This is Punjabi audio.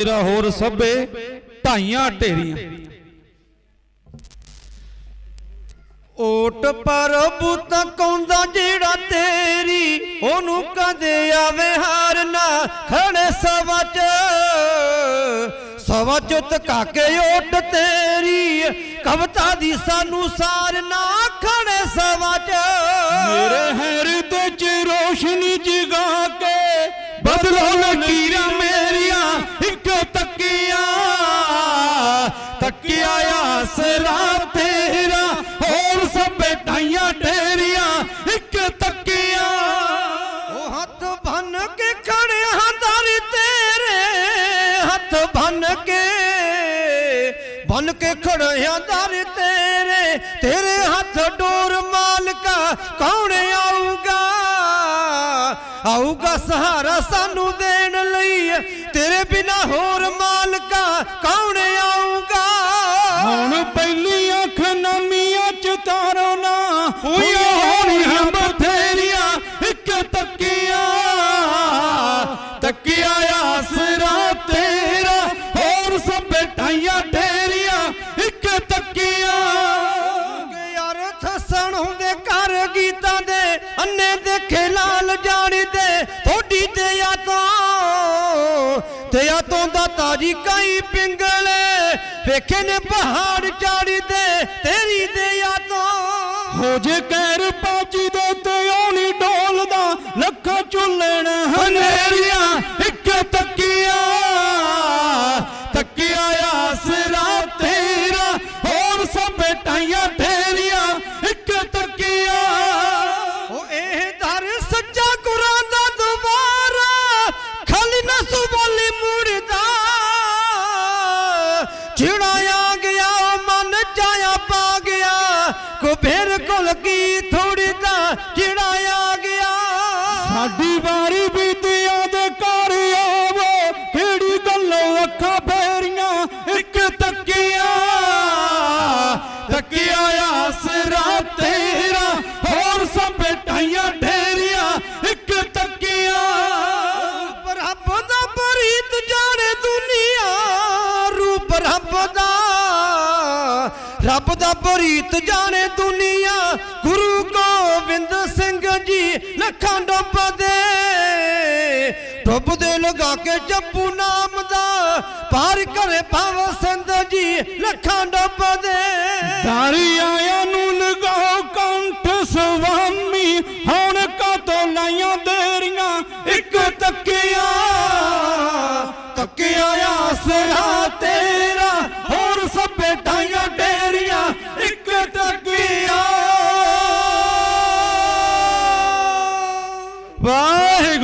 ਤੇਰਾ ਹੋਰ ਸਭੇ ਢਾਈਆਂ ਢੇਰੀਆਂ। ਓਟ ਪ੍ਰਭੂ ਤੱਕ ਆਉਂਦਾ ਜਿਹੜਾ ਤੇਰੀ, ਉਹਨੂੰ ਕਦੇ ਆਵੇ ਹਾਰ ਨਾ ਖੜੇ ਸਵਾ ਚ। ਸਵਾ ਤਕਾ ਕੇ ਓਟ ਤੇਰੀ, ਕਵਤਾ ਦੀ ਸਾਨੂੰ ਸਾਰ ਨਾ ਖੜੇ ਸਵਾ ਚ। ਮੇਰੇ ਹਿਰਦੇ 'ਚ ਰੋਸ਼ਨੀ ਜਗਾ ਕੇ ਬਦਲੋ ਲਕੀਰਾਂ ਬੰਨ ਕੇ ਬੰਨ ਕੇ ਖੜਿਆ ਦਰ ਤੇਰੇ ਤੇਰੇ ਹੱਥ ਡੋਰ ਮਾਲਕਾ ਕੌਣ ਆਊਗਾ? ਆਊਗਾ ਸਹਾਰਾ ਸਾਨੂੰ ਦੇਣ ਲਈ ਤੇਰੇ ਬਿਨਾ ਹੋਰ ਮਾਲਕਾ ਕੌਣ ਆਊਗਾ? ਹੁਣ ਪਹਿਲੀ ਅੱਖ ਨਮੀਆਂ ਚ ਤਾਰੋ ਨਾ ਹੋਈਆਂ ਹੋਣੀਆਂ ਬਥੇਰੀਆਂ ਇੱਕ ਤੱਕੀਆਂ ਤੱਕੀਆਂ ਆਸਰਾ ਤੇਰਾ ਅੰਨੇ ਦੇਖੇ ਲਾਲ ਜਾਣੀ ਦੇ ਥੋੜੀ ਤੇ ਆ ਤੇ ਆ ਦਾ ਤਾਜੀ ਕਾਈ ਪਿੰਗਲੇ, ਵੇਖੇ ਨੇ ਪਹਾੜ ਚਾੜੀ ਦੇ ਤੇਰੀ ਤੇ ਆ ਤੋਂ ਹੋ ਜੇ ਕਹਿਰ ਪਾਜੀ ਜਿਹੜਾ ਰੱਬ ਦਾ ਬਰੀਤ ਜਾਣੇ ਦੁਨੀਆ, ਗੁਰੂ ਗੋਬਿੰਦ ਸਿੰਘ ਜੀ ਲੱਖਾਂ ਡੁੱਬਦੇ ਡੁੱਬਦੇ ਲਗਾ ਕੇ ਜੱਪੂ ਨਾਮ ਦਾ ਪਾਰ ਕਰੇ ਭਵ ਸਿੰਧ ਜੀ ਲੱਖਾਂ ਡੁੱਬਦੇ ਦਾਰੀ ਆਇਆਂ ਨੂੰ